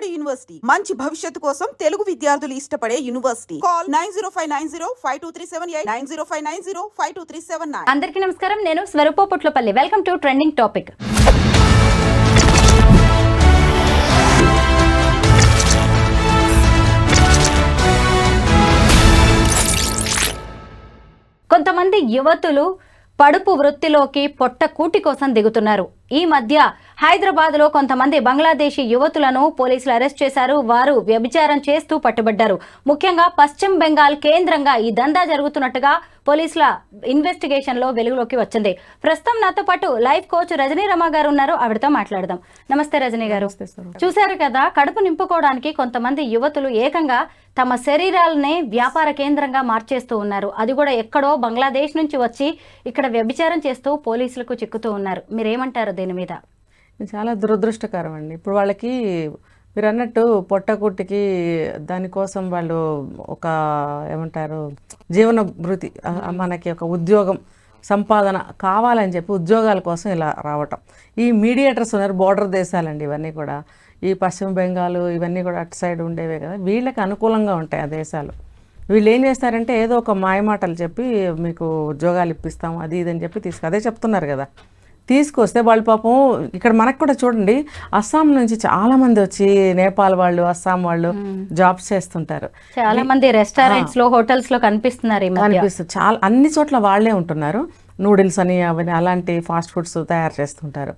బాలబడి యూనివర్సిటీ. మంచి భవిష్యత్తు కోసం తెలుగు విద్యార్థులు ఇష్టపడే university. Call nine zero five nine zero five two three seven eight nine zero five nine zero five two three seven nine. అందరికీ నమస్కారం. నేను Swaroopa Putlapalli. Welcome to trending topic కొంతమంది యువతులు పడుపు వృత్తిలోకి పొట్ట కూటి కోసం దిగుతున్నారు. ఈ మధ్య హైదరాబాద్లో కొంతమంది బంగ్లాదేశీ యువతులను పోలీసులు అరెస్ట్ చేశారు. వారు వ్యభిచారం చేస్తూ పట్టుబడ్డారు. ముఖ్యంగా పశ్చిమ బెంగాల్ కేంద్రంగా ఈ దందా జరుగుతున్నట్టుగా పోలీసుల ఇన్వెస్టిగేషన్లో వెలుగులోకి వచ్చింది. ప్రస్తుతం నాతో పాటు లైఫ్ కోచ్ రజనీ రమ గారు ఉన్నారు. ఆవిడతో మాట్లాడదాం. నమస్తే రజనీ గారు. చూశారు కదా కడుపు నింపుకోవడానికి కొంతమంది యువతులు ఏకంగా తమ శరీరాలనే వ్యాపార కేంద్రంగా మార్చేస్తూ ఉన్నారు. అది కూడా ఎక్కడో బంగ్లాదేశ్ నుంచి వచ్చి ఇక్కడ వ్యభిచారం చేస్తూ పోలీసులకు చిక్కుతూ ఉన్నారు. మీరేమంటారు దీని మీద? చాలా దురదృష్టకరం అండి ఇప్పుడు వాళ్ళకి మీరు అన్నట్టు పొట్టకుట్టికి దానికోసం వాళ్ళు ఒక ఏమంటారు జీవన భృతి మనకి ఒక ఉద్యోగం సంపాదన కావాలని చెప్పి ఉద్యోగాల కోసం ఇలా రావటం. ఈ మీడియేటర్స్ ఉన్నారు బోర్డర్ దేశాలండి ఇవన్నీ కూడా. ఈ పశ్చిమ బెంగాల్ ఇవన్నీ కూడా అటు సైడ్ ఉండేవే కదా. వీళ్ళకి అనుకూలంగా ఉంటాయి ఆ దేశాలు. వీళ్ళు ఏం చేస్తారంటే ఏదో ఒక మాయమాటలు చెప్పి మీకు ఉద్యోగాలు ఇప్పిస్తాం అది ఇది అని చెప్పి తీసుకు అదే చెప్తున్నారు కదా. తీసుకొస్తే వాళ్ళు పాపం ఇక్కడ మనకు కూడా చూడండి అస్సాం నుంచి చాలా మంది వచ్చి నేపాల్ వాళ్ళు అస్సాం వాళ్ళు జాబ్స్ చేస్తుంటారు. చాలా మంది రెస్టారెంట్స్లో హోటల్స్లో కనిపిస్తున్నారు అనిపిస్తుంది చాలా అన్ని చోట్ల వాళ్ళే ఉంటున్నారు. నూడిల్స్ అని అవన్నీ అలాంటి ఫాస్ట్ ఫుడ్స్ తయారు చేస్తుంటారు.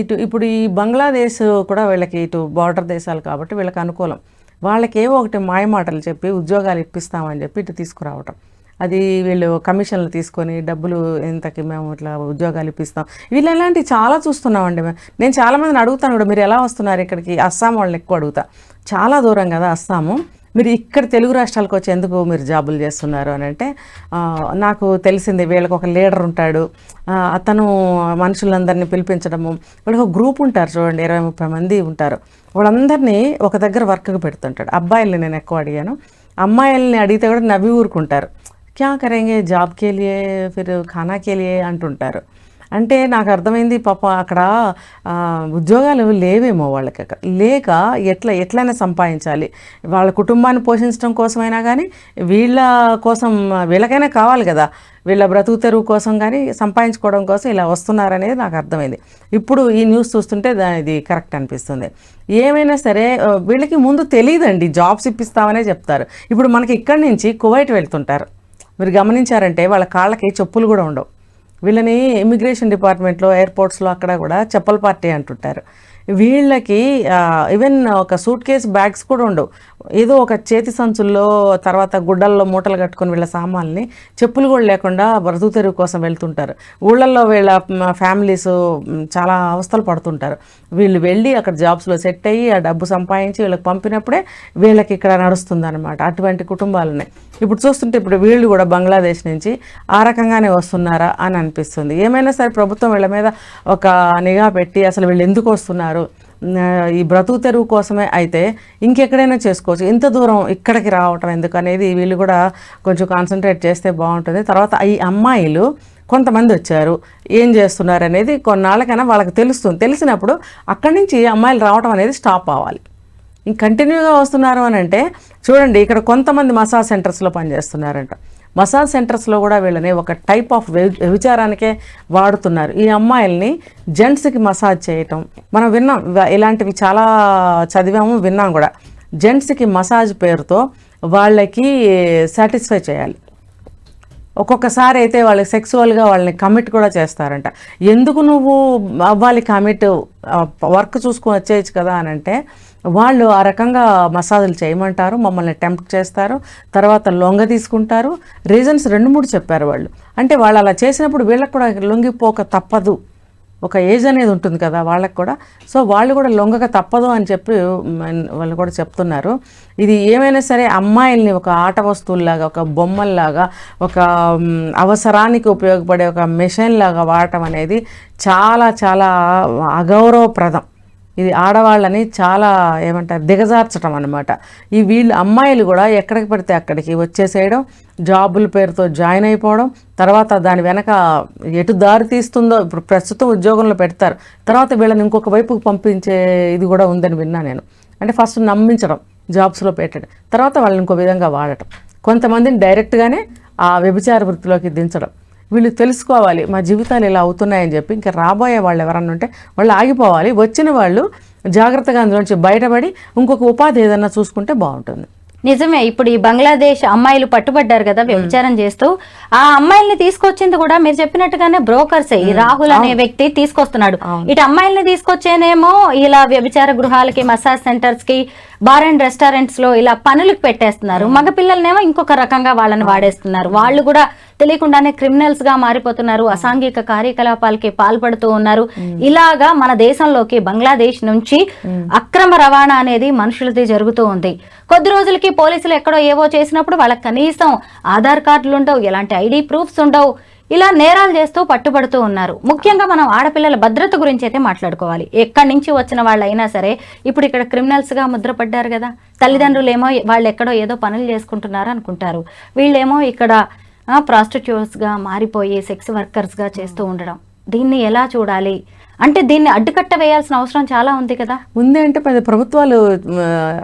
ఇటు ఇప్పుడు ఈ బంగ్లాదేశ్ కూడా వీళ్ళకి ఇటు బార్డర్ దేశాలు కాబట్టి వీళ్ళకి అనుకూలం. వాళ్ళకి ఏవో ఒకటి మాయమాటలు చెప్పి ఉద్యోగాలు ఇప్పిస్తామని చెప్పి ఇటు తీసుకురావటం. అది వీళ్ళు కమిషన్లు తీసుకొని డబ్బులు ఇంతకి మేము ఇట్లా ఉద్యోగాలు ఇప్పిస్తాం. వీళ్ళు ఇలాంటివి చాలా చూస్తున్నామండి మేము. నేను చాలా మందిని అడుగుతాను కూడా మీరు ఎలా వస్తున్నారు ఇక్కడికి? అస్సాం వాళ్ళని ఎక్కువ అడుగుతా. చాలా దూరం కదా అస్సాము. మీరు ఇక్కడ తెలుగు రాష్ట్రాలకు వచ్చి ఎందుకు మీరు జాబులు చేస్తున్నారు అని అంటే నాకు తెలిసింది వీళ్ళకి ఒక లీడర్ ఉంటాడు. అతను మనుషులందరినీ పిలిపించడము. వీళ్ళకి ఒక గ్రూప్ ఉంటారు చూడండి ఇరవై ముప్పై మంది ఉంటారు. వాళ్ళందరినీ ఒక దగ్గర వర్క్కి పెడుతుంటాడు. అబ్బాయిల్ని నేను ఎక్కువ అడిగాను. అమ్మాయిల్ని అడిగితే కూడా నవ్వి ఊరుకుంటారు. క్యా కరేంగే జాబ్ కేలియే ఫిర్ ఖానా కేలియే అంటుంటారు. అంటే నాకు అర్థమైంది పాప అక్కడ ఉద్యోగాలు లేవేమో వాళ్ళకి అక్కడ. లేక ఎట్లా ఎట్లయినా సంపాదించాలి. వాళ్ళ కుటుంబాన్ని పోషించడం కోసమైనా కానీ వీళ్ళ కోసం వీళ్ళకైనా కావాలి కదా. వీళ్ళ బ్రతుకు తెరువు కోసం కానీ సంపాదించుకోవడం కోసం ఇలా వస్తున్నారనేది నాకు అర్థమైంది. ఇప్పుడు ఈ న్యూస్ చూస్తుంటే ఇది కరెక్ట్ అనిపిస్తుంది. ఏమైనా సరే వీళ్ళకి ముందు తెలియదండి. జాబ్స్ ఇప్పిస్తామనే చెప్తారు. ఇప్పుడు మనకి ఇక్కడి నుంచి కువైట్ వెళ్తుంటారు. మీరు గమనించారంటే వాళ్ళ కాళ్ళకి చెప్పులు కూడా ఉండవు. వీళ్ళని ఇమిగ్రేషన్ డిపార్ట్మెంట్లో ఎయిర్పోర్ట్స్లో అక్కడ కూడా చెప్పల పార్టీ అంటుంటారు. వీళ్ళకి ఈవెన్ ఒక సూట్ కేస్ బ్యాగ్స్ కూడా ఉండవు. ఏదో ఒక చేతి సంచుల్లో తర్వాత గుడ్డల్లో మూటలు కట్టుకొని వీళ్ళ సామాన్ని చెప్పులు కూడా లేకుండా బ్రతుకు తెరువు కోసం వెళ్తుంటారు. ఊళ్ళల్లో వీళ్ళ ఫ్యామిలీస్ చాలా అవస్థలు పడుతుంటారు. వీళ్ళు వెళ్ళి అక్కడ జాబ్స్లో సెట్ అయ్యి ఆ డబ్బు సంపాదించి వీళ్ళకి పంపినప్పుడే వీళ్ళకి ఇక్కడ నడుస్తుంది అనమాట అటువంటి కుటుంబాలని. ఇప్పుడు చూస్తుంటే ఇప్పుడు వీళ్ళు కూడా బంగ్లాదేశ్ నుంచి ఆ రకంగానే వస్తున్నారా అని అనిపిస్తుంది. ఏమైనా సరే ప్రభుత్వం వీళ్ళ మీద ఒక నిఘా పెట్టి అసలు వీళ్ళు ఎందుకు వస్తున్నారు? ఆ, ఈ బ్రతుకు తెరువు కోసమే అయితే ఇంకెక్కడైనా చేసుకోవచ్చు. ఇంత దూరం ఇక్కడికి రావటం ఎందుకు అనేది వీళ్ళు కూడా కొంచెం కాన్సన్ట్రేట్ చేస్తే బాగుంటుంది. తర్వాత ఈ అమ్మాయిలు కొంతమంది వచ్చారు. ఏం చేస్తున్నారు అనేది కొన్నాళ్ళకైనా వాళ్ళకి తెలుస్తుంది. తెలిసినప్పుడు అక్కడి నుంచి అమ్మాయిలు రావటం అనేది స్టాప్ అవ్వాలి. ఇంక కంటిన్యూగా వస్తున్నారు అని అంటే చూడండి ఇక్కడ కొంతమంది మసాజ్ సెంటర్స్లో పనిచేస్తున్నారంట. మసాజ్ సెంటర్స్లో కూడా వీళ్ళని ఒక టైప్ ఆఫ్ వ్యభిచారానికే వాడుతున్నారు. ఈ అమ్మాయిల్ని జెంట్స్కి మసాజ్ చేయటం. మనం విన్నాం ఇలాంటివి చాలా చదివాము విన్నాం కూడా. జెంట్స్కి మసాజ్ పేరుతో వాళ్ళకి సాటిస్ఫై చేయాలి. ఒక్కొక్కసారి అయితే వాళ్ళకి సెక్సువల్గా వాళ్ళని కమిట్ కూడా చేస్తారంట. ఎందుకు నువ్వు అవ్వాలి కమిట్? వర్క్ చూసుకొని వచ్చేయచ్చు కదా అని అంటే వాళ్ళు ఆ రకంగా మసాజులు చేయమంటారు మమ్మల్ని టెంప్ట్ చేస్తారు తర్వాత లొంగ తీసుకుంటారు. రీజన్స్ రెండు మూడు చెప్పారు వాళ్ళు. అంటే వాళ్ళు అలా చేసినప్పుడు వీళ్ళకి కూడా లొంగిపోక తప్పదు. ఒక ఏజ్ అనేది ఉంటుంది కదా వాళ్ళకు కూడా. సో వాళ్ళు కూడా లొంగక తప్పదు అని చెప్పి వాళ్ళు కూడా చెప్తున్నారు. ఇది ఏమైనా సరే అమ్మాయిల్ని ఒక ఆట వస్తువుల్లాగా ఒక బొమ్మల్లాగా ఒక అవసరానికి ఉపయోగపడే ఒక మెషిన్ లాగా వాడటం అనేది చాలా చాలా అగౌరవప్రదం. ఇది ఆడవాళ్ళని చాలా ఏమంటారు దిగజార్చడం అనమాట ఈ వీళ్ళు అమ్మాయిలు కూడా ఎక్కడికి పడితే అక్కడికి వచ్చేసేయడం జాబుల పేరుతో జాయిన్ అయిపోవడం తర్వాత దాని వెనక ఎటు దారి తీస్తుందో ఇప్పుడు ప్రస్తుతం ఉద్యోగంలో పెడతారు. తర్వాత వీళ్ళని ఇంకొక వైపుకు పంపించే ఇది కూడా ఉందని విన్నా నేను. అంటే ఫస్ట్ నమ్మించడం జాబ్స్లో పెట్టడం తర్వాత వాళ్ళని ఇంకో విధంగా వాడటం. కొంతమందిని డైరెక్ట్గానే ఆ వ్యభిచార వృత్తిలోకి దించడం. వీళ్ళు తెలుసుకోవాలి మా జీవితాలు ఇలా అవుతున్నాయని చెప్పి ఇంకా రాబోయే వాళ్ళు ఎవరన్నా ఉంటే వాళ్ళు ఆగిపోవాలి. వచ్చిన వాళ్ళు జాగ్రత్తగా అందులోంచి బయటపడి ఇంకొక ఉపాధి ఏదన్నా చూసుకుంటే బాగుంటుంది. నిజమే ఇప్పుడు ఈ బంగ్లాదేశ్ అమ్మాయిలు పట్టుబడ్డారు కదా వ్యభిచారం చేస్తూ. ఆ అమ్మాయిల్ని తీసుకొచ్చింది కూడా మీరు చెప్పినట్టుగానే బ్రోకర్సే. ఈ రాహుల్ అనే వ్యక్తి తీసుకొస్తున్నాడు. ఇటు అమ్మాయిల్ని తీసుకొచ్చేనేమో ఇలా వ్యభిచార గృహాలకి మసాజ్ సెంటర్స్కి బార్ అండ్ రెస్టారెంట్స్లో ఇలా పనులకు పెట్టేస్తున్నారు. మగ పిల్లలనేమో ఇంకొక రకంగా వాళ్ళని వాడేస్తున్నారు. వాళ్ళు కూడా తెలియకుండానే క్రిమినల్స్గా మారిపోతున్నారు. అసాంఘిక కార్యకలాపాలకి పాల్పడుతూ ఉన్నారు. ఇలాగా మన దేశంలోకి బంగ్లాదేశ్ నుంచి అక్రమ రవాణా అనేది మనుషులది జరుగుతూ ఉంది. కొద్ది రోజులకి పోలీసులు ఎక్కడో ఏవో చేసినప్పుడు వాళ్ళకి కనీసం ఆధార్ కార్డులు ఉండవు ఎలాంటి ఐడి ప్రూఫ్స్ ఉండవు. ఇలా నేరాలు చేస్తూ పట్టుబడుతూ ఉన్నారు. ముఖ్యంగా మనం ఆడపిల్లల భద్రత గురించి అయితే మాట్లాడుకోవాలి. ఎక్కడి నుంచి వచ్చిన వాళ్ళైనా సరే ఇప్పుడు ఇక్కడ క్రిమినల్స్గా ముద్రపడ్డారు కదా తల్లిదండ్రులు ఏమో వాళ్ళు ఎక్కడో ఏదో పనులు చేసుకుంటున్నారు అనుకుంటారు. వీళ్ళేమో ఇక్కడ ప్రాస్టిట్యూట్స్గా మారిపోయి సెక్స్ వర్కర్స్గా చేస్తూ ఉండడం. దీన్ని ఎలా చూడాలి? అంటే దీన్ని అడ్డుకట్ట వేయాల్సిన అవసరం చాలా ఉంది కదా. ముందే అంటే పెద్ద ప్రభుత్వాలు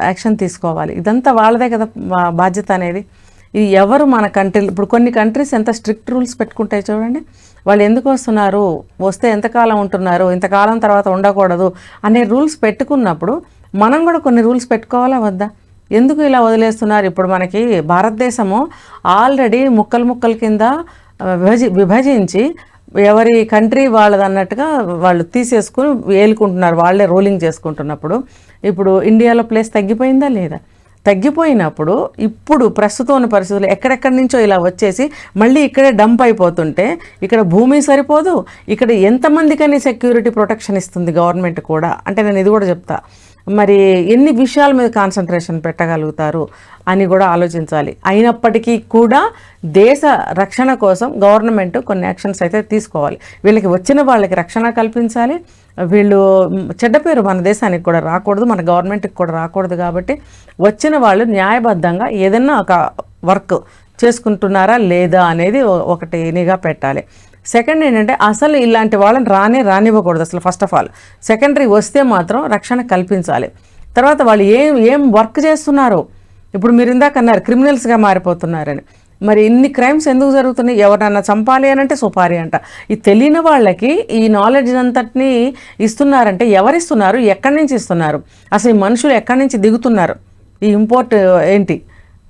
యాక్షన్ తీసుకోవాలి. ఇదంతా వాళ్ళదే కదా బా- బాధ్యత అనేది. ఇది ఎవరు మన కంట్రీలు ఇప్పుడు కొన్ని కంట్రీస్ ఎంత స్ట్రిక్ట్ రూల్స్ పెట్టుకుంటాయి చూడండి. వాళ్ళు ఎందుకు వస్తున్నారు? వస్తే ఎంతకాలం ఉంటున్నారు? ఇంతకాలం తర్వాత ఉండకూడదు అనే రూల్స్ పెట్టుకున్నప్పుడు మనం కూడా కొన్ని రూల్స్ పెట్టుకోవాలా వద్దా? ఎందుకు ఇలా వదిలేస్తున్నారు? ఇప్పుడు మనకి భారతదేశము ఆల్రెడీ ముక్కలు ముక్కల కింద విభజి విభజించి ఎవరి కంట్రీ వాళ్ళది అన్నట్టుగా వాళ్ళు తీసేసుకుని ఏలుకుంటున్నారు. వాళ్ళే రోలింగ్ చేసుకుంటున్నప్పుడు. ఇప్పుడు ఇండియాలో ప్లేస్ తగ్గిపోయిందా లేదా? తగ్గిపోయినప్పుడు ఇప్పుడు ప్రస్తుతం ఉన్న పరిస్థితులు ఎక్కడెక్కడి నుంచో ఇలా వచ్చేసి మళ్ళీ ఇక్కడే డంప్ అయిపోతుంటే ఇక్కడ భూమి సరిపోదు ఇక్కడ ఎంతమందికని సెక్యూరిటీ ప్రొటెక్షన్ ఇస్తుంది గవర్నమెంట్ కూడా. అంటే నేను ఇది కూడా చెప్తా. మరి ఎన్ని విషయాల మీద కాన్సన్ట్రేషన్ పెట్టగలుగుతారు అని కూడా ఆలోచించాలి. అయినప్పటికీ కూడా దేశ రక్షణ కోసం గవర్నమెంట్ కొన్ని యాక్షన్స్ అయితే తీసుకోవాలి. వీళ్ళకి వచ్చిన వాళ్ళకి రక్షణ కల్పించాలి. వీళ్ళు చెడ్డ పేరు మన దేశానికి కూడా రాకూడదు మన గవర్నమెంట్కి కూడా రాకూడదు కాబట్టి వచ్చిన వాళ్ళు న్యాయబద్ధంగా ఏదైనా ఒక వర్క్ చేసుకుంటున్నారా లేదా అనేది ఒకటి నిఘా పెట్టాలి. సెకండ్ ఏంటంటే అసలు ఇలాంటి వాళ్ళని రానే రానివ్వకూడదు అసలు ఫస్ట్ ఆఫ్ ఆల్ సెకండరీ వస్తే మాత్రం రక్షణ కల్పించాలి. తర్వాత వాళ్ళు ఏం ఏం వర్క్ చేస్తున్నారు? ఇప్పుడు మీరు ఇందాక అన్నారు క్రిమినల్స్గా మారిపోతున్నారని. మరి ఇన్ని క్రైమ్స్ ఎందుకు జరుగుతున్నాయి? ఎవరన్నా చంపాలి అని అంటే సుపారి అంట. ఈ తెలియని వాళ్ళకి ఈ నాలెడ్జ్ అంతటిని ఇస్తున్నారంటే ఎవరిస్తున్నారు? ఎక్కడి నుంచి ఇస్తున్నారు? అసలు ఈ మనుషులు ఎక్కడి నుంచి దిగుతున్నారు? ఈ ఇంపోర్ట్ ఏంటి?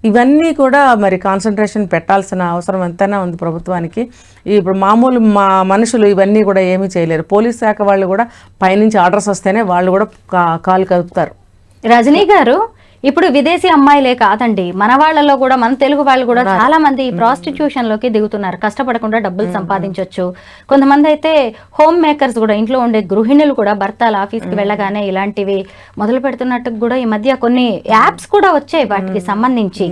ఇవన్నీ కూడా మరి కాన్సన్ట్రేషన్ పెట్టాల్సిన అవసరం ఎంతైనా ఉంది ప్రభుత్వానికి. ఇప్పుడు మామూలు మా మనుషులు ఇవన్నీ కూడా ఏమీ చేయలేరు. పోలీస్ శాఖ వాళ్ళు కూడా పైనుంచి ఆర్డర్స్ వస్తేనే వాళ్ళు కూడా కా- కాలు కదుపుతారు. రజనీ గారు ఇప్పుడు విదేశీ అమ్మాయిలే కాదండి. మన వాళ్ళలో కూడా మన తెలుగు వాళ్ళు కూడా చాలా మంది ఈ ప్రాస్టిట్యూషన్లోకి దిగుతున్నారు. కష్టపడకుండా డబ్బులు సంపాదించవచ్చు కొంతమంది అయితే హోమ్ మేకర్స్ కూడా ఇంట్లో ఉండే గృహిణులు కూడా భర్తల ఆఫీస్కి వెళ్ళగానే ఇలాంటివి మొదలు పెడుతున్నట్టు కూడా ఈ మధ్య కొన్ని యాప్స్ కూడా వచ్చాయి వాటికి సంబంధించి.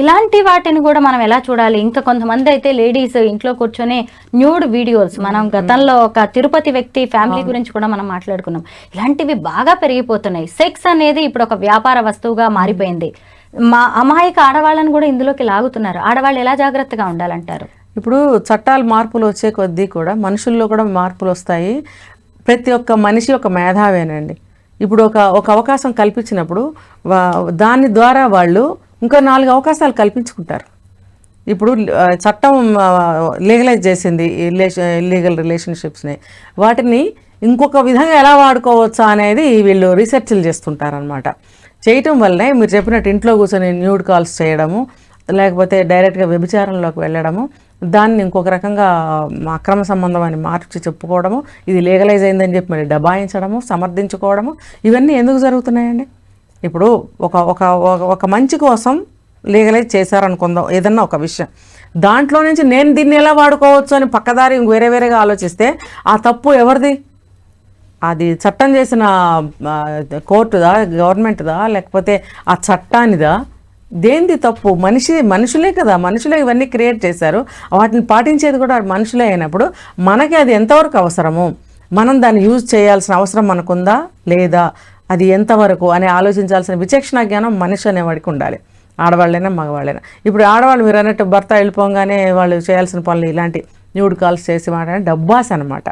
ఇలాంటి వాటిని కూడా మనం ఎలా చూడాలి? ఇంకా కొంతమంది అయితే లేడీస్ ఇంట్లో కూర్చొని న్యూడ్ వీడియోస్ మనం గతంలో ఒక తిరుపతి వ్యక్తి ఫ్యామిలీ గురించి కూడా మనం మాట్లాడుకున్నాం. ఇలాంటివి బాగా పెరిగిపోతున్నాయి. సెక్స్ అనేది ఇప్పుడు ఒక వ్యాపార వస్తువుగా మారిపోయింది. మా అమాయక ఆడవాళ్ళని కూడా ఇందులోకి లాగుతున్నారు. ఆడవాళ్ళు ఎలా జాగ్రత్తగా ఉండాలంటారు? ఇప్పుడు చట్టాలు మార్పులు వచ్చే కొద్దీ కూడా మనుషుల్లో కూడా మార్పులు వస్తాయి. ప్రతి ఒక్క మనిషి ఒక మేధావేనండి. ఇప్పుడు ఒక ఒక అవకాశం కల్పించినప్పుడు దాని ద్వారా వాళ్ళు ఇంకో నాలుగు అవకాశాలు కల్పించుకుంటారు. ఇప్పుడు చట్టం లీగలైజ్ చేసింది లీగల్ రిలేషన్షిప్స్ని వాటిని ఇంకొక విధంగా ఎలా వాడుకోవచ్చా అనేది వీళ్ళు రీసెర్చ్లు చేస్తుంటారనమాట చేయటం వల్లనే మీరు చెప్పినట్టు ఇంట్లో కూర్చొని న్యూడ్ కాల్స్ చేయడము లేకపోతే డైరెక్ట్గా వ్యభిచారంలోకి వెళ్ళడము దాన్ని ఇంకొక రకంగా అక్రమ సంబంధం అని మార్చి చెప్పుకోవడము ఇది లీగలైజ్ అయిందని చెప్పి మరి డబాయించడము సమర్థించుకోవడము ఇవన్నీ ఎందుకు జరుగుతున్నాయండి? ఇప్పుడు ఒక ఒక ఒక- మంచి కోసం లీగలైజ్ చేశారనుకుందాం ఏదన్నా ఒక విషయం. దాంట్లో నుంచి నేను దీన్ని ఎలా వాడుకోవచ్చు అని పక్కదారి వేరే వేరేగా ఆలోచిస్తే ఆ తప్పు ఎవరిది? అది చట్టం చేసిన కోర్టుదా గవర్నమెంట్దా లేకపోతే ఆ చట్టానిదా? దేంది తప్పు? మనిషి మనుషులే కదా మనుషులే ఇవన్నీ క్రియేట్ చేశారు. వాటిని పాటించేది కూడా మనుషులే అయినప్పుడు మనకి అది ఎంతవరకు అవసరము? మనం దాన్ని యూజ్ చేయాల్సిన అవసరం మనకుందా? లేదా? అది ఎంతవరకు అని ఆలోచించాల్సిన విచక్షణ జ్ఞానం మనిషి అనేవాడికి ఉండాలి. ఆడవాళ్ళైనా మగవాళ్ళైనా. ఇప్పుడు ఆడవాళ్ళు మీరు అన్నట్టు భర్త వెళ్ళిపోగానే వాళ్ళు చేయాల్సిన పనులు ఇలాంటి న్యూడ్ కాల్స్ చేసి మాట డబ్బాస్ అనమాట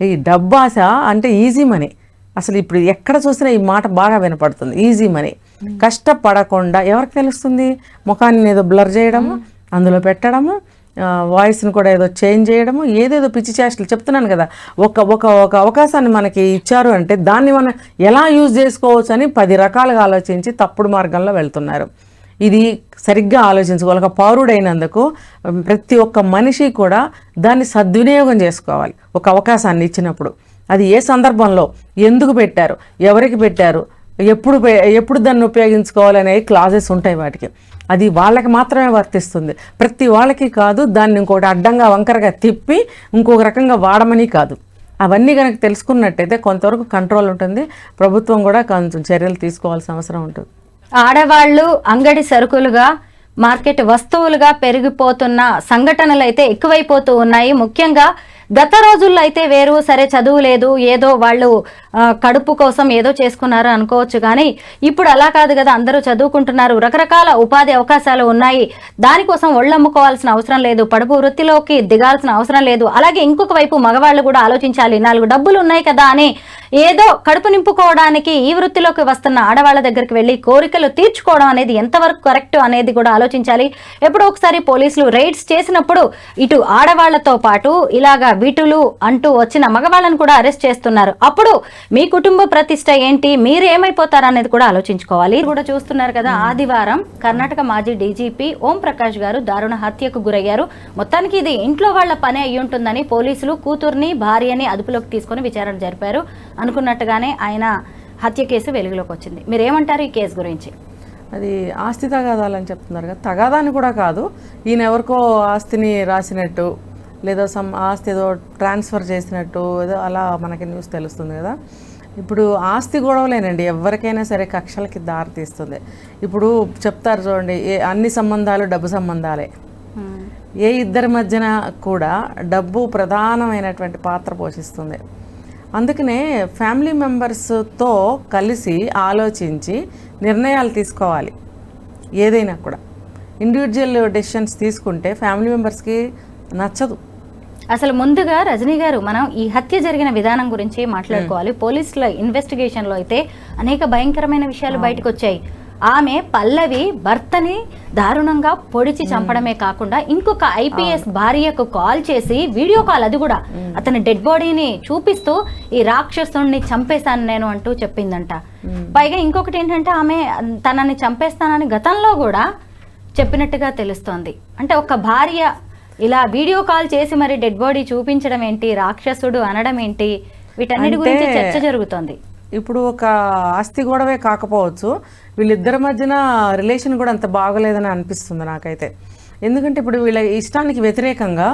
ఈ డబ్బాస అంటే ఈజీ మనీ. అసలు ఇప్పుడు ఎక్కడ చూసినా ఈ మాట బాగా వినపడుతుంది. Easy money. కష్టపడకుండా ఎవరికి తెలుస్తుంది? ముఖాన్ని ఏదో బ్లర్ చేయడము? అందులో పెట్టడము? వాయిస్ని కూడా ఏదో చేంజ్ చేయడము ఏదేదో పిచ్చి చేష్టలు చెప్తున్నాను కదా. ఒక ఒక ఒక అవకాశాన్ని మనకి ఇచ్చారు అంటే దాన్ని మనం ఎలా యూజ్ చేసుకోవచ్చు అని పది రకాలుగా ఆలోచించి తప్పుడు మార్గంలో వెళ్తున్నారు. ఇది సరిగ్గా ఆలోచించుకోవాలి. ఒక పౌరుడైనందుకు ప్రతి ఒక్క మనిషి కూడా దాన్ని సద్వినియోగం చేసుకోవాలి. ఒక అవకాశాన్ని ఇచ్చినప్పుడు. అది ఏ సందర్భంలో? ఎందుకు పెట్టారు? ఎవరికి పెట్టారు? ఎప్పుడు ఎప్పుడు దాన్ని ఉపయోగించుకోవాలనే క్లాజెస్ ఉంటాయి వాటికి. అది వాళ్ళకి మాత్రమే వర్తిస్తుంది. ప్రతి వాళ్ళకి కాదు దాన్ని ఇంకోటి అడ్డంగా వంకరగా తిప్పి ఇంకొక రకంగా వాడమని కాదు. అవన్నీ కనుక తెలుసుకున్నట్టయితే కొంతవరకు కంట్రోల్ ఉంటుంది. ప్రభుత్వం కూడా కొంచెం చర్యలు తీసుకోవాల్సిన అవసరం ఉంటుంది. ఆడవాళ్ళు అంగడి సరుకులుగా మార్కెట్ వస్తువులుగా పెరిగిపోతున్న సంఘటనలు అయితే ఎక్కువైపోతూ ఉన్నాయి. ముఖ్యంగా గత రోజుల్లో అయితే వేరు సరే చదువు లేదు ఏదో వాళ్ళు కడుపు కోసం ఏదో చేసుకున్నారు అనుకోవచ్చు కానీ ఇప్పుడు అలా కాదు కదా అందరూ చదువుకుంటున్నారు రకరకాల ఉపాధి అవకాశాలు ఉన్నాయి దానికోసం ఒళ్ళమ్ముకోవాల్సిన అవసరం లేదు పడుపు వృత్తిలోకి దిగాల్సిన అవసరం లేదు అలాగే ఇంకొక వైపు మగవాళ్ళు కూడా ఆలోచించాలి నాలుగు డబ్బులు ఉన్నాయి కదా అని ఏదో కడుపు నింపుకోవడానికి ఈ వృత్తిలోకి వస్తున్న ఆడవాళ్ళ దగ్గరికి వెళ్ళి కోరికలు తీర్చుకోవడం అనేది ఎంతవరకు కరెక్ట్ అనేది కూడా ఆలోచించాలి. ఎప్పుడో ఒకసారి పోలీసులు రైడ్స్ చేసినప్పుడు ఇటు ఆడవాళ్ళతో పాటు ఇలాగా వీటులు అంటూ వచ్చిన మగవాళ్ళని కూడా అరెస్ట్ చేస్తున్నారు. అప్పుడు మీ కుటుంబ ప్రతిష్ట ఏంటి? మీరు ఏమైపోతారు అనేది కూడా ఆలోచించుకోవాలి. కూడా చూస్తున్నారు కదా ఆదివారం కర్ణాటక మాజీ డీజీపీ ఓం ప్రకాష్ గారు దారుణ హత్యకు గురయ్యారు. మొత్తానికి ఇది ఇంట్లో వాళ్ళ పని అయి ఉంటుందని పోలీసులు కూతుర్ని భార్యని అదుపులోకి తీసుకొని విచారణ జరిపారు. అనుకున్నట్టుగానే ఆయన హత్య కేసు వెలుగులోకి వచ్చింది. మీరేమంటారు ఈ కేసు గురించి? అది ఆస్తి తగాదాలని చెప్తున్నారు కదా. తగాదాని కూడా కాదు. ఈయన ఎవరికో ఆస్తిని రాసినట్టు లేదా సమ్ ఆస్తి ఏదో ట్రాన్స్ఫర్ చేసినట్టు ఏదో అలా మనకి న్యూస్ తెలుస్తుంది కదా. ఇప్పుడు ఆస్తి గొడవలేనండి. ఎవరికైనా సరే కక్షలకి దారి తీస్తుంది. ఇప్పుడు చెప్తారు చూడండి ఏ అన్ని సంబంధాలు డబ్బు సంబంధాలే. ఏ ఇద్దరి మధ్యన కూడా డబ్బు ప్రధానమైనటువంటి పాత్ర పోషిస్తుంది. అందుకనే ఫ్యామిలీ మెంబర్స్తో కలిసి ఆలోచించి నిర్ణయాలు తీసుకోవాలి ఏదైనా కూడా. ఇండివిజువల్ డెసిషన్స్ తీసుకుంటే ఫ్యామిలీ మెంబర్స్కి నచ్చదు. అసలు ముందుగా రజనీ గారు మనం ఈ హత్య జరిగిన విధానం గురించి మాట్లాడుకోవాలి. పోలీసుల ఇన్వెస్టిగేషన్లో అయితే అనేక భయంకరమైన విషయాలు బయటకు వచ్చాయి ఆమె పల్లవి భర్తని దారుణంగా పొడిచి చంపడమే కాకుండా ఇంకొక ఐపీఎస్ భార్యకు కాల్ చేసి వీడియో కాల్ అది కూడా. అతని డెడ్ బాడీని చూపిస్తూ ఈ రాక్షసుని చంపేశాను నేను అంటూ చెప్పిందంట. పైగా ఇంకొకటి ఏంటంటే ఆమె తనని చంపేస్తానని గతంలో కూడా చెప్పినట్టుగా తెలుస్తోంది. అంటే ఒక భార్య ఇలా వీడియో కాల్ చేసి మరి డెడ్ బాడీ చూపించడం ఏంటి రాక్షసుడు అనడం ఏంటి వీటన్నిటి గురించి చర్చ జరుగుతోంది. ఇప్పుడు ఒక ఆస్తి గొడవే కాకపోవచ్చు. వీళ్ళిద్దరి మధ్యన రిలేషన్ కూడా అంత బాగలేదని అనిపిస్తుంది నాకైతే. ఎందుకంటే ఇప్పుడు వీళ్ళ ఇష్టానికి వ్యతిరేకంగా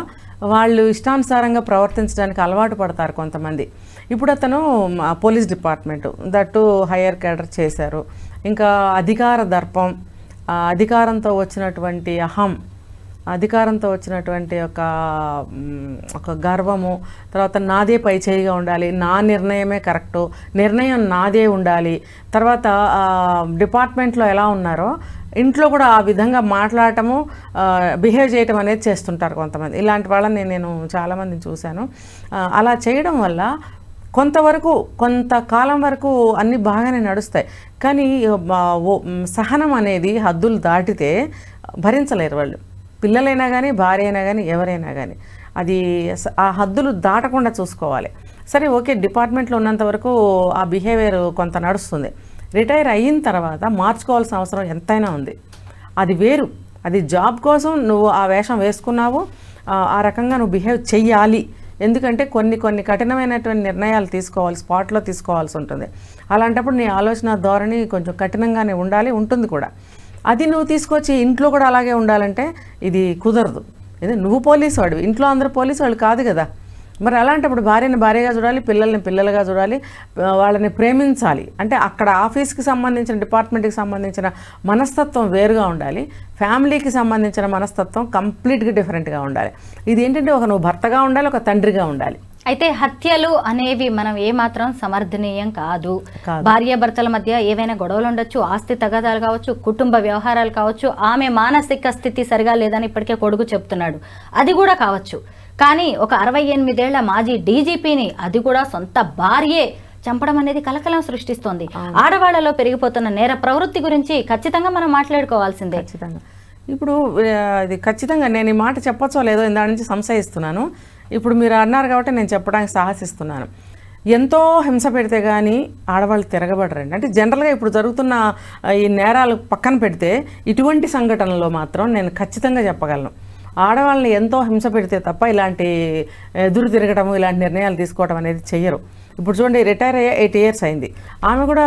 వాళ్ళు ఇష్టానుసారంగా ప్రవర్తించడానికి అలవాటు పడతారు కొంతమంది. ఇప్పుడు అతను police department that higher cadre చేశారు. ఇంకా అధికార దర్పం అధికారంతో వచ్చినటువంటి అహం అధికారంతో వచ్చినటువంటి ఒక ఒక గర్వము తర్వాత నాదే పై చేయిగా ఉండాలి నా నిర్ణయమే కరెక్టు నిర్ణయం నాదే ఉండాలి. తర్వాత డిపార్ట్మెంట్లో ఎలా ఉన్నారో ఇంట్లో కూడా ఆ విధంగా మాట్లాడటము బిహేవ్ చేయటం అనేది చేస్తుంటారు కొంతమంది. ఇలాంటి వాళ్ళని నేను చాలామందిని చూశాను. అలా చేయడం వల్ల కొంతవరకు కొంతకాలం వరకు అన్నీ బాగానే నడుస్తాయి. కానీ ఓ- సహనం అనేది హద్దులు దాటితే భరించలేరు వాళ్ళు. పిల్లలైనా కానీ భార్య అయినా కానీ ఎవరైనా కానీ అది ఆ హద్దులు దాటకుండా చూసుకోవాలి. సరే ఓకే డిపార్ట్మెంట్లో ఉన్నంత వరకు ఆ బిహేవియర్ కొంత నడుస్తుంది. రిటైర్ అయిన తర్వాత మార్చుకోవాల్సిన అవసరం ఎంతైనా ఉంది. అది వేరు. అది జాబ్ కోసం నువ్వు ఆ వేషం వేసుకున్నావు ఆ, ఆ రకంగా నువ్వు బిహేవ్ చెయ్యాలి. ఎందుకంటే కొన్ని కొన్ని కఠినమైనటువంటి నిర్ణయాలు తీసుకోవాలి స్పాట్లో తీసుకోవాల్సి ఉంటుంది. అలాంటప్పుడు నీ ఆలోచన ధోరణి కొంచెం కఠినంగానే ఉండాలి ఉంటుంది కూడా. అది నువ్వు తీసుకొచ్చి ఇంట్లో కూడా అలాగే ఉండాలంటే ఇది కుదరదు. ఇది నువ్వు పోలీసు వాడివి ఇంట్లో అందరూ పోలీసు వాళ్ళు కాదు కదా. మరి అలాంటప్పుడు భార్యని భార్యగా చూడాలి పిల్లల్ని పిల్లలుగా చూడాలి వాళ్ళని ప్రేమించాలి. అంటే అక్కడ ఆఫీస్కి సంబంధించిన డిపార్ట్మెంట్కి సంబంధించిన మనస్తత్వం వేరుగా ఉండాలి. ఫ్యామిలీకి సంబంధించిన మనస్తత్వం కంప్లీట్గా డిఫరెంట్గా ఉండాలి. ఇది ఏంటంటే ఒక నువ్వు భర్తగా ఉండాలి ఒక తండ్రిగా ఉండాలి. అయితే హత్యలు అనేవి మనం ఏమాత్రం సమర్థనీయం కాదు. భార్యాభర్తల మధ్య ఏవైనా గొడవలు ఉండొచ్చు ఆస్తి తగాదాలు కావచ్చు కుటుంబ వ్యవహారాలు కావచ్చు ఆమె మానసిక స్థితి సరిగా లేదని ఇప్పటికే కొడుకు చెప్తున్నాడు. అది కూడా కావచ్చు. కానీ ఒక అరవై ఎనిమిదేళ్ళ మాజీ డీజీపీని అది కూడా సొంత భార్యే చంపడం అనేది కలకలం సృష్టిస్తోంది. ఆడవాళ్ళలో పెరిగిపోతున్న నేర ప్రవృత్తి గురించి ఖచ్చితంగా మనం మాట్లాడుకోవాల్సిందే. ఖచ్చితంగా. ఇప్పుడు ఇది ఖచ్చితంగా నేను ఈ మాట చెప్పచ్చో లేదో ఇందా నుంచి సంశయిస్తున్నాను. ఇప్పుడు మీరు అన్నారు కాబట్టి నేను చెప్పడానికి సాహసిస్తున్నాను. ఎంతో హింస పెడితే కానీ ఆడవాళ్ళు తిరగబడరండి. అంటే జనరల్గా ఇప్పుడు జరుగుతున్న ఈ నేరాలు పక్కన పెడితే ఇటువంటి సంఘటనలో మాత్రం నేను ఖచ్చితంగా చెప్పగలను. ఆడవాళ్ళని ఎంతో హింస పెడితే తప్ప ఇలాంటి ఎదురు తిరగడము ఇలాంటి నిర్ణయాలు తీసుకోవడం అనేది చెయ్యరు. ఇప్పుడు చూడండి రిటైర్ అయ్యే ఎయిట్ ఇయర్స్ అయింది. ఆమె కూడా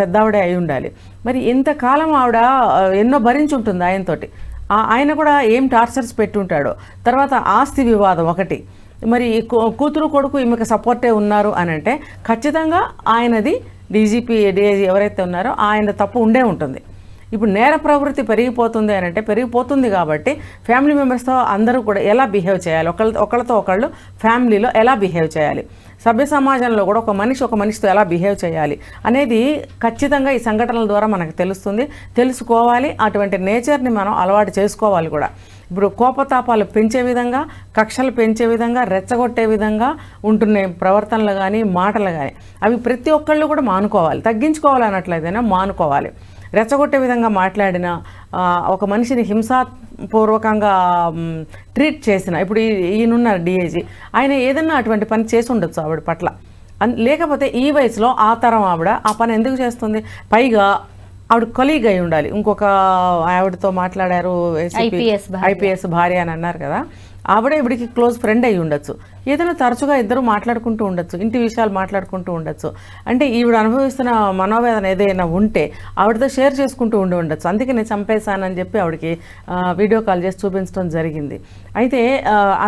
పెద్ద ఆవిడే అయి ఉండాలి. మరి ఇంతకాలం ఆవిడ ఎన్నో భరించి ఉంటుంది ఆయనతోటి. ఆయన కూడా ఏం టార్చర్స్ పెట్టుంటాడో. తర్వాత ఆస్తి వివాదం ఒకటి. మరి కూతురు కొడుకు ఈమెకు సపోర్టే ఉన్నారు అని అంటే ఖచ్చితంగా ఆయనది డీజీపీ డిఐజీ ఎవరైతే ఉన్నారో ఆయన తప్పు ఉండే ఉంటుంది. ఇప్పుడు నేర ప్రవృత్తి పెరిగిపోతుంది అని అంటే పెరిగిపోతుంది కాబట్టి ఫ్యామిలీ మెంబర్స్తో అందరూ కూడా ఎలా బిహేవ్ చేయాలి? ఒకళ్ళతో ఒకళ్ళతో ఒకళ్ళు ఫ్యామిలీలో ఎలా బిహేవ్ చేయాలి? సభ్య సమాజంలో కూడా ఒక మనిషి ఒక మనిషితో ఎలా బిహేవ్ చేయాలి అనేది ఖచ్చితంగా ఈ సంఘటనల ద్వారా మనకు తెలుస్తుంది. తెలుసుకోవాలి. అటువంటి నేచర్ని మనం అలవాటు చేసుకోవాలి కూడా. ఇప్పుడు కోపతాపాలు పెంచే విధంగా కక్షలు పెంచే విధంగా రెచ్చగొట్టే విధంగా ఉంటున్నాయి ప్రవర్తనలు కానీ మాటలు కానీ అవి ప్రతి ఒక్కళ్ళు కూడా మానుకోవాలి. తగ్గించుకోవాలి అన్నట్లయితేనే మానుకోవాలి. రెచ్చగొట్టే విధంగా మాట్లాడిన ఒక మనిషిని హింసాపూర్వకంగా ట్రీట్ చేసిన ఇప్పుడు ఈయనున్నారు డిఐజీ ఆయన ఏదన్నా అటువంటి పని చేసి ఉండొచ్చు ఆవిడ పట్ల. లేకపోతే ఈ వయసులో ఆ తరం ఆవిడ ఆ పని ఎందుకు చేస్తుంది? పైగా ఆవిడ కొలీగ్ అయి ఉండాలి. ఇంకొక ఆవిడతో మాట్లాడారు. ఐపీఎస్ భార్య. అని అన్నారు కదా ఆవిడ ఇవిడికి క్లోజ్ ఫ్రెండ్ అయి ఉండొచ్చు. ఏదైనా తరచుగా ఇద్దరు మాట్లాడుకుంటూ ఉండొచ్చు ఇంటి విషయాలు మాట్లాడుకుంటూ ఉండొచ్చు. అంటే ఈవిడ అనుభవిస్తున్న మనోవేదన ఏదైనా ఉంటే ఆవిడతో షేర్ చేసుకుంటూ ఉండి ఉండొచ్చు. అందుకే నేను చంపేశానని చెప్పి ఆవిడకి వీడియో కాల్ చేసి చూపించడం జరిగింది. అయితే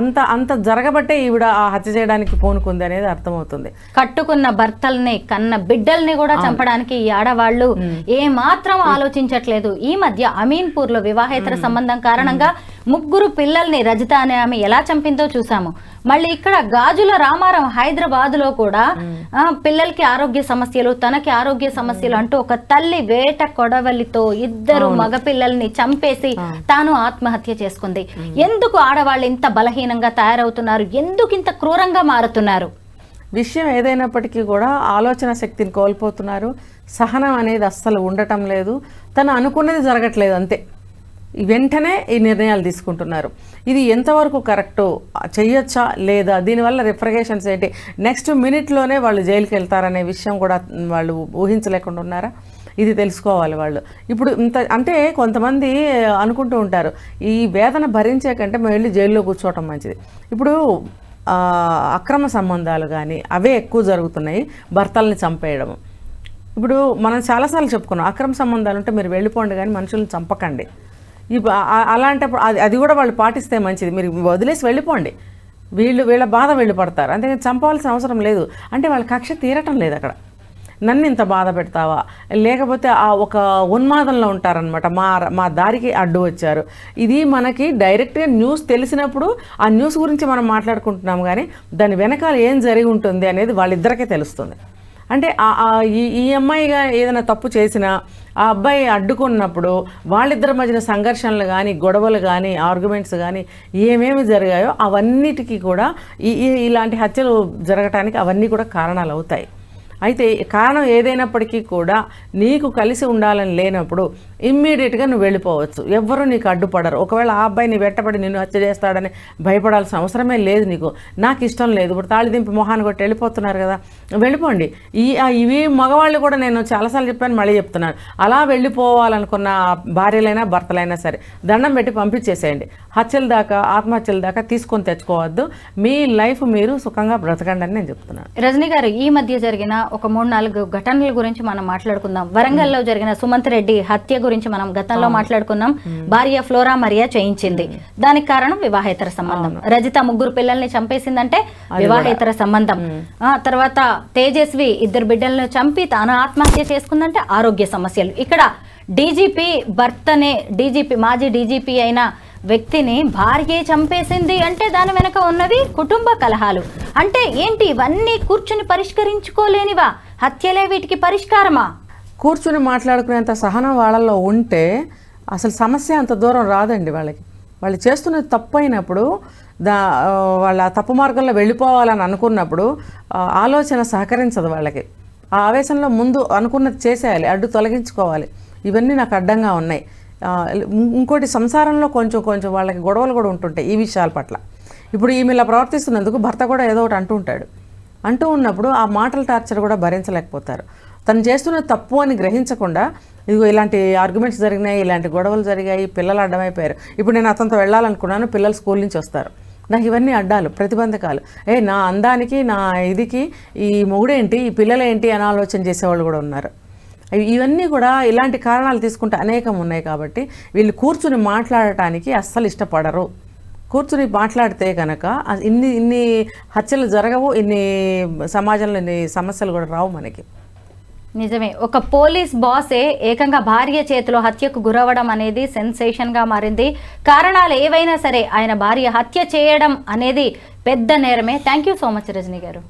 అంత అంత జరగబట్టే ఈవిడ ఆ హత్య చేయడానికి పూనుకుంది అనేది అర్థమవుతుంది. కట్టుకున్న భర్తల్ని కన్న బిడ్డల్ని కూడా చంపడానికి ఈ ఆడవాళ్ళు ఏ మాత్రం ఆలోచించట్లేదు. ఈ మధ్య అమీన్పూర్లో వివాహేతర సంబంధం కారణంగా ముగ్గురు పిల్లల్ని రజిత అనే ఆమె ఎలా చంపిందో చూసాము మళ్ళీ ఇక్కడ గాజుల రామారం హైదరాబాద్లో కూడా పిల్లలకి ఆరోగ్య సమస్యలు తనకి ఆరోగ్య సమస్యలు అంటూ ఒక తల్లి వేట కొడవలితో ఇద్దరు మగ పిల్లల్ని చంపేసి తాను ఆత్మహత్య చేసుకుంది. ఎందుకు ఆడవాళ్ళు ఇంత బలహీనంగా తయారవుతున్నారు? ఎందుకు ఇంత క్రూరంగా మారుతున్నారు? విషయం ఏదైనప్పటికీ కూడా ఆలోచన శక్తిని కోల్పోతున్నారు. సహనం అనేది అస్సలు ఉండటం లేదు. తను అనుకున్నది జరగట్లేదు అంతే. వెంటనే ఈ నిర్ణయాలు తీసుకుంటున్నారు. ఇది ఎంతవరకు కరెక్టో చెయ్యొచ్చా లేదా దీనివల్ల రిఫ్రిగేషన్స్ ఏంటి? నెక్స్ట్ మినిట్లోనే వాళ్ళు జైలుకి వెళ్తారనే విషయం కూడా వాళ్ళు ఊహించలేకుండా ఉన్నారా? ఇది తెలుసుకోవాలి వాళ్ళు. ఇప్పుడు ఇంత అంటే కొంతమంది అనుకుంటూ ఉంటారు ఈ వేదన భరించే కంటే మేము వెళ్ళి జైల్లో కూర్చోవటం మంచిది. ఇప్పుడు అక్రమ సంబంధాలు కానీ అవే ఎక్కువ జరుగుతున్నాయి భర్తల్ని చంపేయడం. ఇప్పుడు మనం చాలాసార్లు చెప్పుకున్నాం అక్రమ సంబంధాలు ఉంటే మీరు వెళ్ళిపోండి కానీ మనుషుల్ని చంపకండి. అలాంటప్పుడు అది అది కూడా వాళ్ళు పాటిస్తే మంచిది. మీరు వదిలేసి వెళ్ళిపోండి. వీళ్ళు వీళ్ళ బాధ వీళ్ళు పడతారు. అంతేగాని చంపవలసిన అవసరం లేదు. అంటే వాళ్ళ కక్ష తీరటం లేదు అక్కడ. నన్ను ఇంత బాధ పెడతావా? లేకపోతే ఆ ఒక ఉన్మాదంలో ఉంటారనమాట మా మా దారికి అడ్డు వచ్చారు. ఇది మనకి డైరెక్ట్గా న్యూస్ తెలిసినప్పుడు ఆ న్యూస్ గురించి మనం మాట్లాడుకుంటున్నాం కానీ దాని వెనకాల ఏం జరిగి ఉంటుంది అనేది వాళ్ళిద్దరికే తెలుస్తుంది. అంటే ఈ ఈ అమ్మాయిగా ఏదైనా తప్పు చేసినా ఆ అబ్బాయి అడ్డుకున్నప్పుడు వాళ్ళిద్దరి మధ్యన సంఘర్షణలు కానీ గొడవలు కానీ ఆర్గ్యుమెంట్స్ కానీ ఏమేమి జరిగాయో అవన్నిటికీ కూడా ఈ ఈ- ఇలాంటి హత్యలు జరగటానికి అవన్నీ కూడా కారణాలు అవుతాయి. అయితే కారణం ఏదైనప్పటికీ కూడా నీకు కలిసి ఉండాలని లేనప్పుడు ఇమ్మీడియట్గా నువ్వు వెళ్ళిపోవచ్చు. ఎవ్వరూ నీకు అడ్డుపడరు. ఒకవేళ ఆ అబ్బాయి నీ వెంటబడి నిన్ను హత్య చేస్తాడని భయపడాల్సిన అవసరమే లేదు నీకు. నాకు ఇష్టం లేదు. ఇప్పుడు తాళి దింపి మొహాన్ని కొట్టి వెళ్ళిపోతున్నారు కదా. వెళ్ళిపోండి. ఈ ఇవి మగవాళ్ళు కూడా నేను చాలాసార్లు చెప్పాను మళ్ళీ చెప్తున్నాను. అలా వెళ్ళిపోవాలనుకున్న భార్యలైనా భర్తలైనా సరే దండం పెట్టి పంపించేసేయండి. హత్యల దాకా ఆత్మహత్యల దాకా తీసుకొని తెచ్చుకోవద్దు. మీ లైఫ్ మీరు సుఖంగా బ్రతకండి అని నేను చెప్తున్నాను. రజనీ గారు ఈ మధ్య జరిగిన ఒక మూడు నాలుగు ఘటనల గురించి మనం మాట్లాడుకుందాం. వరంగల్లో జరిగిన సుమంత్ రెడ్డి హత్య గురించి మనం గతంలో మాట్లాడుకున్నాం. భార్య ఫ్లోరా మరియా చేయించింది. దానికి కారణం వివాహేతర సంబంధం. రజిత ముగ్గురు పిల్లల్ని చంపేసిందంటే వివాహేతర సంబంధం. ఆ తర్వాత తేజస్వి ఇద్దరు బిడ్డలను చంపి తాను ఆత్మహత్య చేసుకుందంటే ఆరోగ్య సమస్యలు. ఇక్కడ డీజీపీ భర్తనే డీజీపీ మాజీ డీజీపీ అయిన వ్యక్తిని భార్యే చంపేసింది అంటే దాని వెనక ఉన్నవి కుటుంబ కలహాలు. అంటే ఏంటి ఇవన్నీ కూర్చుని పరిష్కరించుకోలేనివా? హత్యలే వీటికి పరిష్కారమా? కూర్చుని మాట్లాడుకునేంత సహనం వాళ్ళల్లో ఉంటే అసలు సమస్య అంత దూరం రాదండి వాళ్ళకి. వాళ్ళు చేస్తున్నది తప్పు అయినప్పుడు దా వాళ్ళ తప్పు మార్గంలో వెళ్ళిపోవాలని అనుకున్నప్పుడు ఆలోచన సహకరించదు వాళ్ళకి. ఆ ఆవేశంలో ముందు అనుకున్నది చేసేయాలి అడ్డు తొలగించుకోవాలి. ఇవన్నీ నాకు అడ్డంగా ఉన్నాయి. ఇంకోటి సంసారంలో కొంచెం కొంచెం వాళ్ళకి గొడవలు కూడా ఉంటుంటాయి ఈ విషయాల పట్ల. ఇప్పుడు ఈమె ఇలా ప్రవర్తిస్తున్నందుకు భర్త కూడా ఏదో ఒకటి అంటూ ఉంటాడు. అంటూ ఉన్నప్పుడు ఆ మాటల టార్చర్ కూడా భరించలేకపోతారు. తను చేస్తున్న తప్పు అని గ్రహించకుండా ఇదిగో ఇలాంటి ఆర్గ్యుమెంట్స్ జరిగినాయి ఇలాంటి గొడవలు జరిగాయి పిల్లలు అడ్డమైపోయారు. ఇప్పుడు నేను అతనితో వెళ్ళాలనుకున్నాను పిల్లలు స్కూల్ నుంచి వస్తారు. నాకు ఇవన్నీ అడ్డాలు ప్రతిబంధకాలు. ఏ నా అందానికి నా ఇదికి ఈ మొగుడేంటి ఈ పిల్లలేంటి అని ఆలోచన చేసేవాళ్ళు కూడా ఉన్నారు. ఇవన్నీ కూడా ఇలాంటి కారణాలు తీసుకుంటే అనేకం ఉన్నాయి కాబట్టి వీళ్ళు కూర్చుని మాట్లాడటానికి అస్సలు ఇష్టపడరు. కూర్చుని మాట్లాడితే కనుక ఇన్ని ఇన్ని హత్యలు జరగవు ఇన్ని సమాజంలో ఇన్ని సమస్యలు కూడా రావు మనకి. నిజమే. ఒక పోలీస్ బాసే ఏకంగా భార్య చేతిలో హత్యకు గురవడం అనేది సెన్సేషన్గా మారింది. కారణాలు ఏవైనా సరే ఆయన భార్య హత్య చేయడం అనేది పెద్ద నేరమే. Thank you so much Rajani garu.